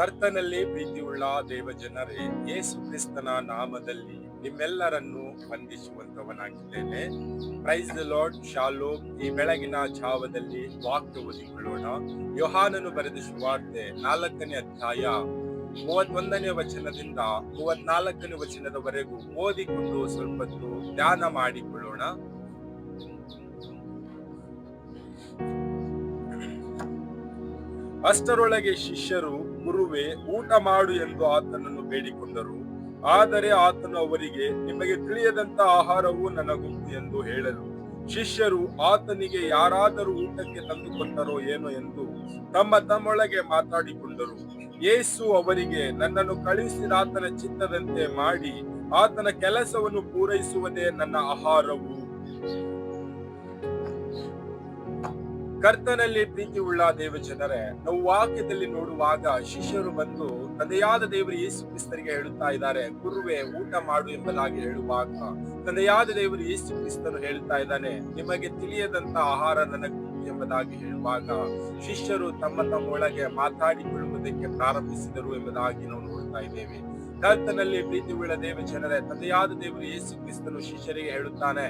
ಕರ್ತನಲ್ಲಿ ಪ್ರೀತಿಯುಳ್ಳ ದೇವಜನರೇ ಯೇಸು ಕ್ರಿಸ್ತನ ನಾಮದಲ್ಲಿ ನಿಮ್ಮೆಲ್ಲರನ್ನು ವಂದಿಸುವಂತವನಾಗಿದ್ದೇನೆ. ಪ್ರೈಸ್ ದ ಲಾರ್ಡ್ ಶಾಲೋ ಈ ಬೆಳಗಿನ ಜಾವದಲ್ಲಿ ವಾಕ್ಯ ಓದಿಕೊಳ್ಳೋಣ ಯೋಹಾನನು ಬರೆದ ಸುವಾರ್ತೆ ನಾಲ್ಕನೇ ಅಧ್ಯಾಯ ಮೂವತ್ತೊಂದನೇ ವಚನದಿಂದ ಮೂವತ್ನಾಲ್ಕನೇ ವಚನದವರೆಗೂ ಓದಿಕೊಂಡು ಸ್ವಲ್ಪ ಹೊತ್ತು ಧ್ಯಾನ ಮಾಡಿಕೊಳ್ಳೋಣ. ಅಷ್ಟರೊಳಗೆ ಶಿಷ್ಯರು, ಗುರುವೆ, ಊಟ ಮಾಡು ಎಂದು ಆತನನ್ನು ಬೇಡಿಕೊಂಡರು. ಆದರೆ ಆತನು ಅವರಿಗೆ, ನಿಮಗೆ ತಿಳಿಯದಂತ ಆಹಾರವು ನನಗುಂಟು ಎಂದು ಹೇಳಲು, ಶಿಷ್ಯರು, ಆತನಿಗೆ ಯಾರಾದರೂ ಊಟಕ್ಕೆ ತಂದುಕೊಟ್ಟರೋ ಏನೋ ಎಂದು ತಮ್ಮ ತಮ್ಮೊಳಗೆ ಮಾತಾಡಿಕೊಂಡರು. ಯೇಸು ಅವರಿಗೆ, ನನ್ನನ್ನು ಕಳುಹಿಸಿದ ಆತನ ಚಿತ್ತದಂತೆ ಮಾಡಿ, ಆತನ ಕೆಲಸವನ್ನು ಪೂರೈಸುವುದೇ ನನ್ನ ಆಹಾರವು. ಕರ್ತನಲ್ಲಿ ಪ್ರೀತಿ ಉಳ್ಳ ದೇವ ಜನರೇ, ನಾವು ವಾಕ್ಯದಲ್ಲಿ ನೋಡುವಾಗ ಶಿಷ್ಯರು ಬಂದು ತಂದೆಯಾದ ದೇವರು ಯೇಸು ಕ್ರಿಸ್ತರಿಗೆ ಹೇಳುತ್ತಾ ಇದ್ದಾರೆ, ಗುರುವೆ, ಊಟ ಮಾಡು ಎಂಬುದಾಗಿ ಹೇಳುವಾಗ ತಂದೆಯಾದ ದೇವರು ಯೇಸು ಕ್ರಿಸ್ತನು ಹೇಳುತ್ತಾ ಇದ್ದಾನೆ, ನಿಮಗೆ ತಿಳಿಯದಂತ ಆಹಾರ ನನಗೆ ಎಂಬುದಾಗಿ ಹೇಳುವಾಗ ಶಿಷ್ಯರು ತಮ್ಮ ತಮ್ಮ ಒಳಗೆ ಮಾತಾಡಿಕೊಳ್ಳುವುದಕ್ಕೆ ಪ್ರಾರಂಭಿಸಿದರು ಎಂಬುದಾಗಿ ನಾವು ನೋಡ್ತಾ ಇದ್ದೇವೆ. ಕರ್ತನಲ್ಲಿ ಪ್ರೀತಿ ಉಳ್ಳ ದೇವ ಜನರೇ, ತಂದೆಯಾದ ದೇವರು ಯೇಸು ಕ್ರಿಸ್ತನು ಶಿಷ್ಯರಿಗೆ ಹೇಳುತ್ತಾನೆ,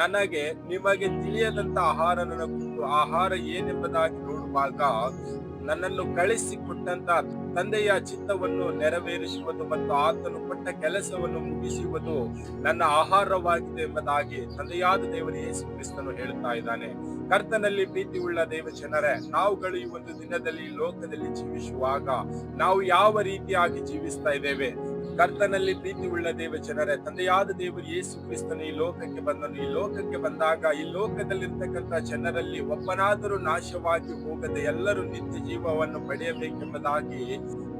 ನನಗೆ ನಿಮಗೆ ತಿಳಿಯದಂತ ಆಹಾರ ನನಗುಂಟು ಆಹಾರ ಏನೆಂಬುದಾಗಿ ನೋಡುವಾಗ ನನ್ನನ್ನು ಕಳಿಸಿಕೊಟ್ಟಂತ ತಂದೆಯ ಚಿತ್ತವನ್ನು ನೆರವೇರಿಸುವುದು ಮತ್ತು ಆತನು ಕೊಟ್ಟ ಕೆಲಸವನ್ನು ಮುಗಿಸುವುದು ನನ್ನ ಆಹಾರವಾಗಿದೆ ಎಂಬುದಾಗಿ ತಂದೆಯಾದ ದೇವರು ಯೇಸು ಕ್ರಿಸ್ತನು ಹೇಳುತ್ತಾ ಇದ್ದಾನೆ. ಕರ್ತನಲ್ಲಿ ಪ್ರೀತಿ ಉಳ್ಳ ದೇವ ಜನರೇ ನಾವುಗಳು ಈ ಒಂದು ದಿನದಲ್ಲಿ ಲೋಕದಲ್ಲಿ ಜೀವಿಸುವಾಗ ನಾವು ಯಾವ ರೀತಿಯಾಗಿ ಜೀವಿಸ್ತಾ ಇದ್ದೇವೆ? ಕರ್ತನಲ್ಲಿ ಪ್ರೀತಿ ಉಳ್ಳ ದೇವ ಜನರೇ ತಂದೆಯಾದ ದೇವರು ಯೇಸು ಕ್ರಿಸ್ತನು ಈ ಲೋಕಕ್ಕೆ ಬಂದನು. ಈ ಲೋಕಕ್ಕೆ ಬಂದಾಗ ಈ ಲೋಕದಲ್ಲಿರ್ತಕ್ಕಂಥ ಜನರಲ್ಲಿ ಒಬ್ಬನಾದರೂ ನಾಶವಾಗಿ ಹೋಗದೆ ಎಲ್ಲರೂ ನಿತ್ಯ ಜೀವವನ್ನು ಪಡೆಯಬೇಕೆಂಬುದಾಗಿ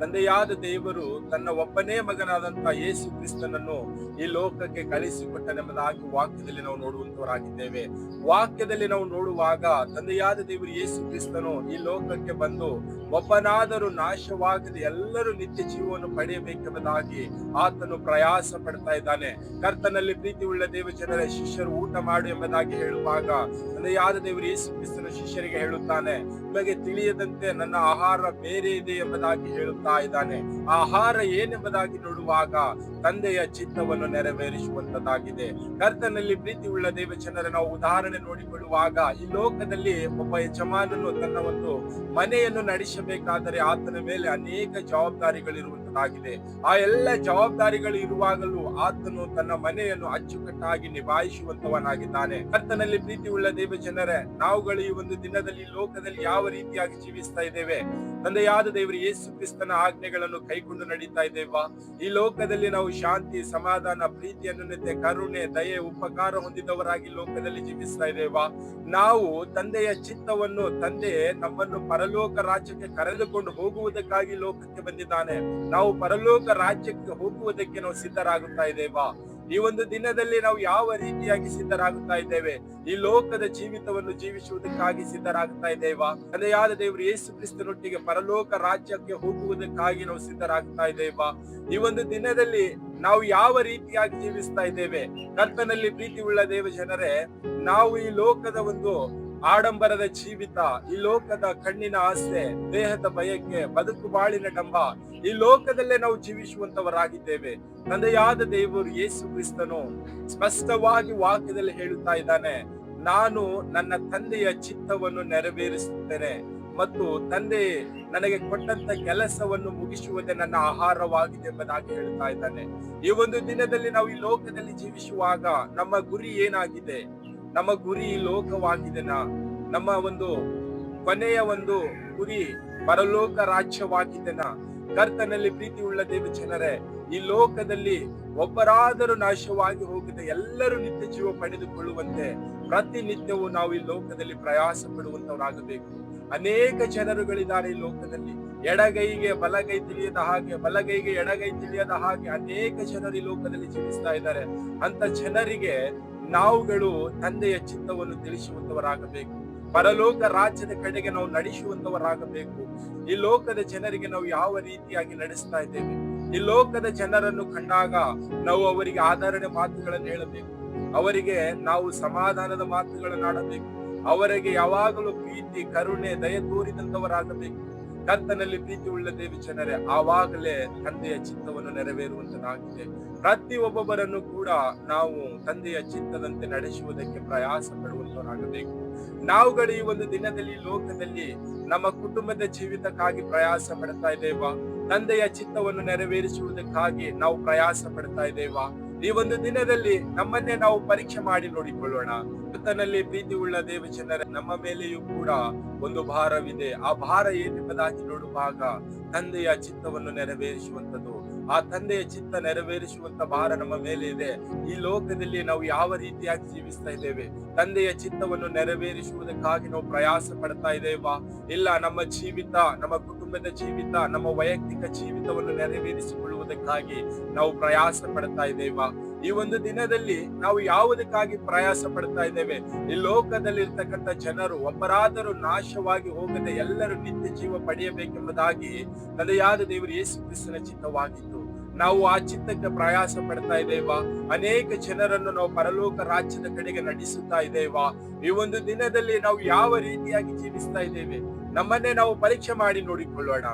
ತಂದೆಯಾದ ದೇವರು ತನ್ನ ಒಬ್ಬನೇ ಮಗನಾದಂತಹ ಯೇಸು ಕ್ರಿಸ್ತನನ್ನು ಈ ಲೋಕಕ್ಕೆ ಕಳಿಸಿಕೊಟ್ಟನೆಂಬುದಾಗಿ ವಾಕ್ಯದಲ್ಲಿ ನಾವು ನೋಡುವಂತವರಾಗಿದ್ದೇವೆ ವಾಕ್ಯದಲ್ಲಿ ನಾವು ನೋಡುವಾಗ ತಂದೆಯಾದ ದೇವರು ಯೇಸು ಕ್ರಿಸ್ತನು ಈ ಲೋಕಕ್ಕೆ ಬಂದು ಒಬ್ಬನಾದರೂ ನಾಶವಾಗದೆ ಎಲ್ಲರೂ ನಿತ್ಯ ಜೀವವನ್ನು ಪಡೆಯಬೇಕೆಂಬುದಾಗಿ ಆತನು ಪ್ರಯಾಸ ಪಡ್ತಾ ಇದ್ದಾನೆ. ಕರ್ತನಲ್ಲಿ ಪ್ರೀತಿ ಉಳ್ಳ ದೇವ ಜನರ ಶಿಷ್ಯರು ಊಟ ಮಾಡು ಎಂಬುದಾಗಿ ಹೇಳುವಾಗ ತಂದೆಯಾದ ದೇವರು ಯೇಸು ಕ್ರಿಸ್ತನ ಶಿಷ್ಯರಿಗೆ ಹೇಳುತ್ತಾನೆ, ನಿಮಗೆ ತಿಳಿಯದಂತೆ ನನ್ನ ಆಹಾರ ಬೇರೆ ಇದೆ ಎಂಬುದಾಗಿ ಹೇಳುತ್ತಾ ಇದ್ದಾನೆ. ಆಹಾರ ಏನೆಂಬುದಾಗಿ ನೋಡುವಾಗ ತಂದೆಯ ಚಿತ್ತವನ್ನು ನೆರವೇರಿಸುವಂತದ್ದಾಗಿದೆ. ಕರ್ತನಲ್ಲಿ ಪ್ರೀತಿ ಉಳ್ಳ ದೇವ ಜನರ ನಾವು ಉದಾಹರಣೆ ನೋಡಿಕೊಳ್ಳುವಾಗ ಈ ಲೋಕದಲ್ಲಿ ಒಬ್ಬ ಯಜಮಾನನು ತನ್ನ ಒಂದು ಮನೆಯನ್ನು ನಡೆಸಬೇಕಾದರೆ ಆತನ ಮೇಲೆ ಅನೇಕ ಜವಾಬ್ದಾರಿಗಳಿರುವಂತದ್ದಾಗಿದೆ ಆ ಎಲ್ಲ ಜವಾಬ್ದಾರಿಗಳು ಇರುವಾಗಲೂ ಆತನು ತನ್ನ ಮನೆಯನ್ನು ಅಚ್ಚುಕಟ್ಟಾಗಿ ನಿಭಾಯಿಸುವಂತವನಾಗಿದ್ದಾನೆ. ಕರ್ತನಲ್ಲಿ ಪ್ರೀತಿ ಉಳ್ಳ ದೇವ ಜನರೇ ನಾವುಗಳು ಈ ಒಂದು ದಿನದಲ್ಲಿ ಲೋಕದಲ್ಲಿ ಯಾವ ರೀತಿಯಾಗಿ ಜೀವಿಸ್ತಾ ಇದ್ದೇವೆ? ತಂದೆಯಾದ ದೇವರು ಯೇಸು ಕ್ರಿಸ್ತನ ಆಜ್ಞೆಗಳನ್ನು ಕೈಗೊಂಡು ನಡೀತಾ ಇದ್ದೇವಾ? ಈ ಲೋಕದಲ್ಲಿ ನಾವು ಶಾಂತಿ, ಸಮಾಧಾನ ಪ್ರೀತಿ ಅನ್ಯತೆ ಕರುಣೆ, ದಯೆ, ಉಪಕಾರ ಹೊಂದಿದವರಾಗಿ ಲೋಕದಲ್ಲಿ ಜೀವಿಸ್ತಾ ಇದ್ದೇವಾ? ನಾವು ತಂದೆಯ ಚಿತ್ತವನ್ನು ತಂದೆ ನಮ್ಮನ್ನು ಪರಲೋಕ ರಾಜ್ಯಕ್ಕೆ ಕರೆದುಕೊಂಡು ಹೋಗುವುದಕ್ಕಾಗಿ ಲೋಕಕ್ಕೆ ಬಂದಿದ್ದಾನೆ. ನಾವು ಪರಲೋಕ ರಾಜ್ಯಕ್ಕೆ ಹೋಗುವುದಕ್ಕೆ ನಾವು ಸಿದ್ಧರಾಗುತ್ತಾ ಇದ್ದೇವಾ? ಈ ಒಂದು ದಿನದಲ್ಲಿ ನಾವು ಯಾವ ರೀತಿಯಾಗಿ ಸಿದ್ಧರಾಗುತ್ತಾ ಇದ್ದೇವೆ? ಈ ಲೋಕದ ಜೀವಿತವನ್ನು ಜೀವಿಸುವುದಕ್ಕಾಗಿ ಸಿದ್ಧರಾಗುತ್ತಾ ಇದ್ದೇವಾ? ತಂದೆಯಾದ ದೇವರು ಯೇಸು ಕ್ರಿಸ್ತನೊಟ್ಟಿಗೆ ಪರಲೋಕ ರಾಜ್ಯಕ್ಕೆ ಹೋಗುವುದಕ್ಕಾಗಿ ನಾವು ಸಿದ್ಧರಾಗ್ತಾ ಇದ್ದೇವಾ? ಈ ಒಂದು ದಿನದಲ್ಲಿ ನಾವು ಯಾವ ರೀತಿಯಾಗಿ ಜೀವಿಸ್ತಾ ಇದ್ದೇವೆ? ಕರ್ತನಲ್ಲಿ ಪ್ರೀತಿ ಉಳ್ಳ ದೇವ ಜನರೇ, ನಾವು ಈ ಲೋಕದ ಒಂದು ಆಡಂಬರದ ಜೀವಿತ, ಈ ಲೋಕದ ಕಣ್ಣಿನ ಆಸೆ, ದೇಹದ ಬಯಕೆ ಬದುಕು ಬಾಳಿನ ಡಂಬ ಈ ಲೋಕದಲ್ಲೇ ನಾವು ಜೀವಿಸುವಂತವರಾಗಿದ್ದೇವೆ. ತಂದೆಯಾದ ದೇವರು ಯೇಸು ಕ್ರಿಸ್ತನು ಸ್ಪಷ್ಟವಾಗಿ ವಾಕ್ಯದಲ್ಲಿ ಹೇಳುತ್ತಾ ಇದ್ದಾನೆ, ನಾನು ನನ್ನ ತಂದೆಯ ಚಿತ್ತವನ್ನು ನೆರವೇರಿಸುತ್ತೇನೆ ಮತ್ತು ತಂದೆ ನನಗೆ ಕೊಟ್ಟಂತ ಕೆಲಸವನ್ನು ಮುಗಿಸುವುದೇ ನನ್ನ ಆಹಾರವಾಗಿದೆ ಎಂಬುದಾಗಿ ಹೇಳ್ತಾ ಇದ್ದಾನೆ. ಈ ಒಂದು ದಿನದಲ್ಲಿ ನಾವು ಈ ಲೋಕದಲ್ಲಿ ಜೀವಿಸುವಾಗ ನಮ್ಮ ಗುರಿ ಏನಾಗಿದೆ? ನಮ್ಮ ಗುರಿ ಲೋಕವಾಗಿದೆನಾ? ನಮ್ಮ ಒಂದು ಕೊನೆಯ ಒಂದು ಗುರಿ ಪರಲೋಕ ರಾಜ್ಯವಾಗಿದೆನಾ? ಕರ್ತನಲ್ಲಿ ಪ್ರೀತಿ ಉಳ್ಳ ದೇವ ಜನರೇ, ಈ ಲೋಕದಲ್ಲಿ ಒಬ್ಬರಾದರೂ ನಾಶವಾಗಿ ಹೋಗದೆ ಎಲ್ಲರೂ ನಿತ್ಯ ಜೀವ ಪಡೆದುಕೊಳ್ಳುವಂತೆ ಪ್ರತಿನಿತ್ಯವೂ ನಾವು ಈ ಲೋಕದಲ್ಲಿ ಪ್ರಯಾಸ ಪಡುವಂತವರಾಗಬೇಕು. ಅನೇಕ ಜನರುಗಳಿದ್ದಾರೆ ಈ ಲೋಕದಲ್ಲಿ. ಎಡಗೈಗೆ ಬಲಗೈ ತಿಳಿಯದ ಹಾಗೆ, ಬಲಗೈಗೆ ಎಡಗೈ ತಿಳಿಯದ ಹಾಗೆ ಅನೇಕ ಜನರು ಈ ಲೋಕದಲ್ಲಿ ಜೀವಿಸ್ತಾ ಇದ್ದಾರೆ. ಅಂತ ಜನರಿಗೆ ನಾವುಗಳು ತಂದೆಯ ಚಿತ್ತವನ್ನು ತಿಳಿಸುವಂತವರಾಗಬೇಕು. ಪರಲೋಕ ರಾಜ್ಯದ ಕಡೆಗೆ ನಾವು ನಡೆಸುವಂತವರಾಗಬೇಕು. ಈ ಲೋಕದ ಜನರಿಗೆ ನಾವು ಯಾವ ರೀತಿಯಾಗಿ ನಡೆಸ್ತಾ ಇದ್ದೇವೆ? ಈ ಲೋಕದ ಜನರನ್ನು ಕಂಡಾಗ ನಾವು ಅವರಿಗೆ ಆಧರಣೆ ಮಾತುಗಳನ್ನು ಹೇಳಬೇಕು. ಅವರಿಗೆ ನಾವು ಸಮಾಧಾನದ ಮಾತುಗಳನ್ನು ಆಡಬೇಕು ಅವರಿಗೆ ಯಾವಾಗಲೂ ಪ್ರೀತಿ, ಕರುಣೆ, ದಯ ತೋರಿದಂತವರಾಗಬೇಕು. ಕರ್ತನಲ್ಲಿ ಪ್ರೀತಿ ಉಳ್ಳ ದೇವಿ ಜನರೇ, ಆವಾಗಲೇ ತಂದೆಯ ಚಿತ್ತವನ್ನು ನೆರವೇರುವಂತನಾಗಿದೆ. ಪ್ರತಿ ಒಬ್ಬೊಬ್ಬರನ್ನು ಕೂಡ ನಾವು ತಂದೆಯ ಚಿತ್ತದಂತೆ ನಡೆಸುವುದಕ್ಕೆ ಪ್ರಯಾಸ ಪಡುವಂತವರಾಗಬೇಕು. ನಾವುಗಳು ಈ ಒಂದು ದಿನದಲ್ಲಿ, ಲೋಕದಲ್ಲಿ ನಮ್ಮ ಕುಟುಂಬದ ಜೀವಿತಕ್ಕಾಗಿ ಪ್ರಯಾಸ ಪಡ್ತಾ ಇದ್ದೇವಾ? ತಂದೆಯ ಚಿತ್ತವನ್ನು ನೆರವೇರಿಸುವುದಕ್ಕಾಗಿ ನಾವು ಪ್ರಯಾಸ ಪಡ್ತಾ ಇದ್ದೇವಾ? ಈ ಒಂದು ದಿನದಲ್ಲಿ ನಮ್ಮನ್ನೇ ನಾವು ಪರೀಕ್ಷೆ ಮಾಡಿ ನೋಡಿಕೊಳ್ಳೋಣ. ಕರ್ತನಲ್ಲಿ ಪ್ರೀತಿ ಉಳ್ಳ ನಮ್ಮ ಮೇಲೆಯೂ ಕೂಡ ಒಂದು ಭಾರವಿದೆ. ಆ ಭಾರ ಏನೆಂಬುದಾಗಿ ನೋಡುವಾಗ ತಂದೆಯ ಚಿತ್ತವನ್ನು ನೆರವೇರಿಸುವಂತದ್ದು ಆ ತಂದೆಯ ಚಿತ್ತ ನೆರವೇರಿಸುವಂತ ಭಾರ ನಮ್ಮ ಮೇಲೆ ಇದೆ. ಈ ಲೋಕದಲ್ಲಿ ನಾವು ಯಾವ ರೀತಿಯಾಗಿ ಜೀವಿಸ್ತಾ ಇದ್ದೇವೆ? ತಂದೆಯ ಚಿತ್ತವನ್ನು ನೆರವೇರಿಸುವುದಕ್ಕಾಗಿ ನಾವು ಪ್ರಯಾಸ ಪಡ್ತಾ ಇದ್ದೇವಾ? ಇಲ್ಲ ನಮ್ಮ ಜೀವಿತ, ನಮ್ಮ ಕುಟುಂಬದ ಜೀವಿತ, ನಮ್ಮ ವೈಯಕ್ತಿಕ ಜೀವಿತವನ್ನು ನೆರವೇರಿಸಿಕೊಳ್ಳುವುದಕ್ಕಾಗಿ ನಾವು ಪ್ರಯಾಸ ಪಡ್ತಾ ಇದ್ದೇವಾ? ಈ ಒಂದು ದಿನದಲ್ಲಿ ನಾವು ಯಾವುದಕ್ಕಾಗಿ ಪ್ರಯಾಸ ಪಡ್ತಾ ಇದ್ದೇವೆ? ಈ ಲೋಕದಲ್ಲಿ ಇರ್ತಕ್ಕಂಥ ಜನರು ಒಬ್ಬರಾದರೂ ನಾಶವಾಗಿ ಹೋಗದೆ ಎಲ್ಲರೂ ನಿತ್ಯ ಜೀವ ಪಡೆಯಬೇಕೆಂಬುದಾಗಿ ತಲೆಯಾದ ದೇವರು ಯೇಸು ಕ್ರಿಸ್ತನ ಚಿತ್ತವಾಗಿತ್ತು. ನಾವು ಆ ಚಿತ್ತಕ್ಕೆ ಪ್ರಯಾಸ ಪಡ್ತಾ ಇದ್ದೇವಾ? ಅನೇಕ ಜನರನ್ನು ನಾವು ಪರಲೋಕ ರಾಜ್ಯದ ಕಡೆಗೆ ನಡೆಸುತ್ತಾ ಇದ್ದೇವಾ? ಈ ಒಂದು ದಿನದಲ್ಲಿ ನಾವು ಯಾವ ರೀತಿಯಾಗಿ ಜೀವಿಸ್ತಾ ಇದ್ದೇವೆ? ನಮ್ಮನ್ನೇ ನಾವು ಪರೀಕ್ಷೆ ಮಾಡಿ ನೋಡಿಕೊಳ್ಳೋಣ.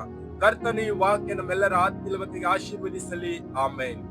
ಕರ್ತನ ಈ ವಾಕ್ಯ ನಮ್ಮೆಲ್ಲರ ಆತ್ಮೀಯತೆಗೆ ಆಶೀರ್ವದಿಸಲಿ. ಆಮೇನ್.